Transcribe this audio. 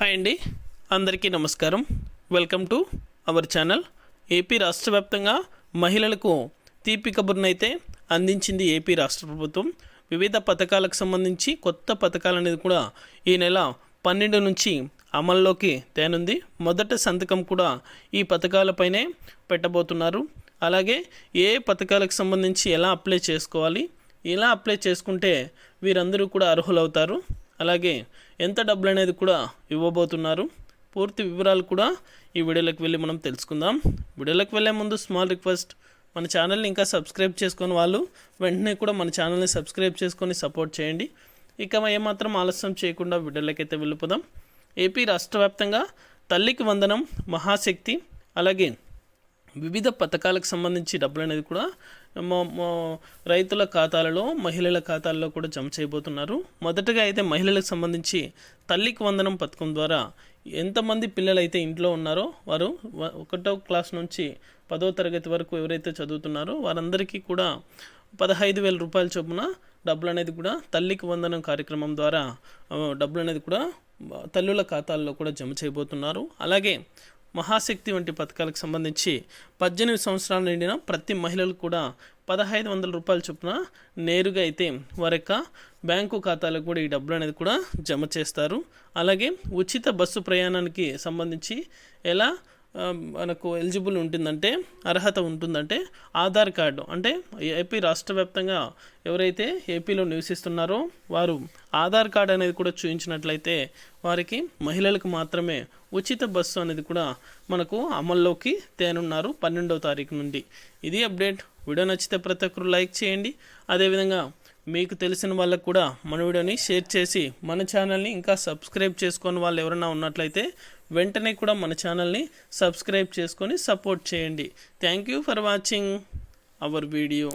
Hi అండి. అందరికీ నమస్కారం. Welcome to our channel. AP రాష్ట్ర వ్యాప్తంగా మహిళలకు తీపి కబుర్నైతే అందించింది ఏపీ రాష్ట్ర ప్రభుత్వం. వివిధ పథకాలకు సంబంధించి కొత్త పథకాలు అనేది కూడా ఈ నెల పన్నెండు నుంచి అమల్లోకి తేనుంది. మొదట సంతకం కూడా ఈ పథకాలపైనే పెట్టబోతున్నారు. అలాగే ఏ పథకాలకు సంబంధించి ఎలా అప్లై చేసుకోవాలి? ఎలా అప్లై చేసుకుంటే వీరందరూ కూడా అర్హులవుతారు? అలాగే ఎంత డబ్బులు అనేది కూడా ఇవ్వబోతున్నారు. పూర్తి వివరాలు కూడా ఈ వీడియోలోకి వెళ్ళి మనం తెలుసుకుందాం. వీడియోలోకి వెళ్ళే ముందు స్మాల్ రిక్వెస్ట్ మన ఛానల్ని ఇంకా సబ్స్క్రైబ్ చేసుకుని వాళ్ళు వెంటనే కూడా మన ఛానల్ని సబ్స్క్రైబ్ చేసుకొని సపోర్ట్ చేయండి. ఇక ఏమాత్రం ఆలస్యం చేయకుండా వీడియోలోకి అయితే వెళ్ళిపోదాం. ఏపీ రాష్ట్ర వ్యాప్తంగా తల్లికి వందనం మహాశక్తి అలాగే వివిధ పథకాలకు సంబంధించి డబ్బులు అనేది కూడా మా- రైతుల ఖాతాలలో మహిళల ఖాతాల్లో కూడా జమ చేయబోతున్నారు. మొదటగా అయితే మహిళలకు సంబంధించి తల్లికి వందనం పథకం ద్వారా ఎంతమంది పిల్లలు అయితే ఇంట్లో ఉన్నారో వారు ఒకటో క్లాస్ నుంచి పదో తరగతి వరకు ఎవరైతే చదువుతున్నారో వారందరికీ కూడా పదహైదు వేల రూపాయల చొప్పున డబ్బులు అనేది కూడా తల్లికి వందనం కార్యక్రమం ద్వారా డబ్బులు అనేది కూడా తల్లుల ఖాతాల్లో కూడా జమ చేయబోతున్నారు. అలాగే మహాశక్తి వంటి పథకాలకు సంబంధించి పద్దెనిమిది సంవత్సరాలు నిండిన ప్రతి మహిళలు కూడా పదహైదు వందల రూపాయల చొప్పున నేరుగా అయితే వారి యొక్క బ్యాంకు ఖాతాలకు కూడా ఈ డబ్బులు అనేది కూడా జమ చేస్తారు. అలాగే ఉచిత బస్సు ప్రయాణానికి సంబంధించి ఎలా మనకు ఎలిజిబుల్ ఉంటుందంటే అర్హత ఉంటుందంటే ఆధార్ కార్డు. అంటే ఏపీ రాష్ట్ర వ్యాప్తంగా ఎవరైతే ఏపీలో నివసిస్తున్నారో వారు ఆధార్ కార్డు అనేది కూడా చూపించినట్లయితే వారికి మహిళలకు మాత్రమే ఉచిత బస్సు అనేది కూడా మనకు అమల్లోకి తేనున్నారు పన్నెండవ తారీఖు నుండి. ఇది అప్డేట్. వీడియో నచ్చితే ప్రతి ఒక్కరు లైక్ చేయండి. అదేవిధంగా మీకు తెలిసిన వాళ్ళకు కూడా మన వీడియోని షేర్ చేసి మన ఛానల్ని ఇంకా సబ్స్క్రైబ్ చేసుకొని వాళ్ళు ఎవరైనా ఉన్నట్లయితే వెంటనే కూడా మన ఛానల్ని సబ్స్క్రైబ్ చేసుకొని సపోర్ట్ చేయండి. Thank you for watching our video